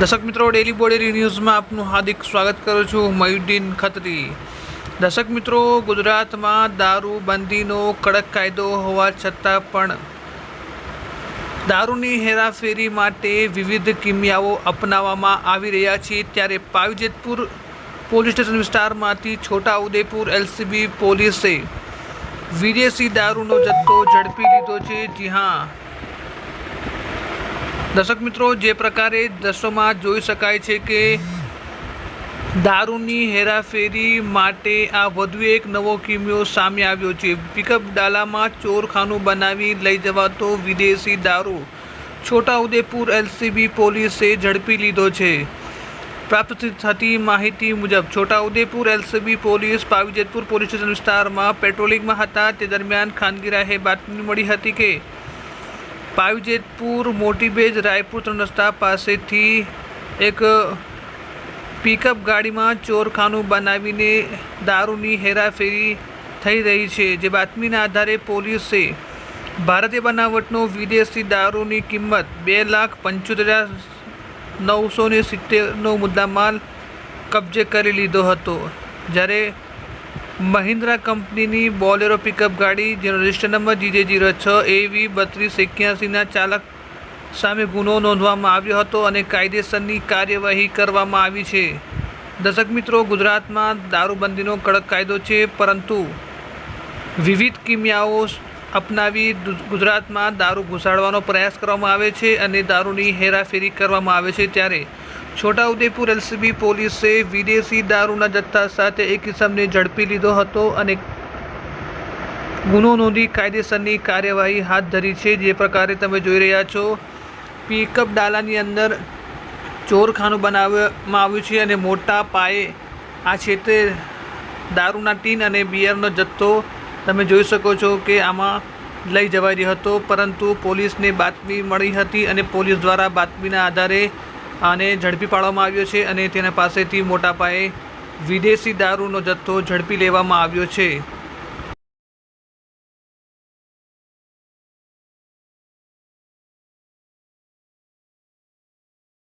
દર્શક મિત્રો ડેલી બોડેલી ન્યૂઝમાં આપનું હાર્દિક સ્વાગત કરું છું મયુદ્દીન ખત્રી. દર્શક મિત્રો, ગુજરાતમાં દારૂબંધીનો કડક કાયદો હોવા છતાં પણ દારૂની હેરાફેરી માટે વિવિધ કિમિયાઓ અપનાવવામાં આવી રહ્યા છે. ત્યારે પાવીજેતપુર પોલીસ સ્ટેશન વિસ્તારમાંથી છોટાઉદેપુર એલસીબી પોલીસે વિદેશી દારૂનો જથ્થો ઝડપી લીધો છે. જી હા દર્શક મિત્રો, જે પ્રકારે દ્રશ્યોમાં જોઈ શકાય છે કે દારૂની હેરાફેરી માટે આ વધુ એક નવો કિમિયો સામે આવ્યો છે. પિકઅપ ડાલામાં ચોરખાનું બનાવી લઈ જવાતો વિદેશી દારૂ. છોટાઉદેપુર એલસીબી પોલીસે ઝડપી લીધો છે. પ્રાપ્ત થતી માહિતી મુજબ, Chhotaudepur LCB police Pavijetpur police station વિસ્તારમાં પેટ્રોલિંગમાં હતા. તે દરમિયાન ખાનગી રાહે બાતમી મળી હતી કે પાવીજેતપુર મોટીબેજ રાયપુર ત્રણ રસ્તા પાસેથી એક પિકઅપ ગાડીમાં ચોરખાનું બનાવીને દારૂની હેરાફેરી થઈ રહી છે. જે બાતમીના આધારે પોલીસે ભારતીય બનાવટનો વિદેશી દારૂની કિંમત બે લાખ પંચોતેર હજાર નવસો ને સિત્તેરનો મુદ્દામાલ કબજે કરી લીધો હતો. જ્યારે મહિન્દ્રા કંપનીની બોલેરો પિકઅપ ગાડી, જેનો રજિસ્ટર નંબર જીજે જીરો છ એવી બત્રીસ એક્યાસીના ચાલક સામે ગુનો નોંધવામાં આવ્યો હતો અને કાયદેસરની કાર્યવાહી કરવામાં આવી છે. દર્શક મિત્રો, ગુજરાતમાં દારૂબંધીનો કડક કાયદો છે, પરંતુ વિવિધ કિમિયાઓ અપનાવી ગુજરાતમાં દારૂ ઘુસાડવાનો પ્રયાસ કરવામાં આવે છે અને દારૂની હેરાફેરી કરવામાં આવે છે ત્યારે છોટાઉદેપુર એલસીબી પોલીસે વિદેશી દારૂના જથ્થા સાથે એક કિસમને ઝડપી લીધો હતો અને ગુનો નોંધી કાયદેસરની કાર્યવાહી હાથ ધરી છે, જે પ્રકારે તમે જોઈ રહ્યા છો. પિકઅપ ડાલાની અંદર ચોરખાનું બનાવવામાં આવ્યું છે અને મોટા પાયે આ ક્ષેત્રે દારૂના ટીન અને બિયરનો જથ્થો તમે જોઈ શકો છો કે આમાં લઈ જવાઈ રહ્યો હતો, પરંતુ પોલીસને બાતમી મળી હતી અને પોલીસ દ્વારા બાતમીના આધારે આને ઝડપી પાડવામાં આવ્યો છે અને તેના પાસેથી મોટા પાયે વિદેશી દારૂનો જથ્થો ઝડપી લેવામાં આવ્યો છે.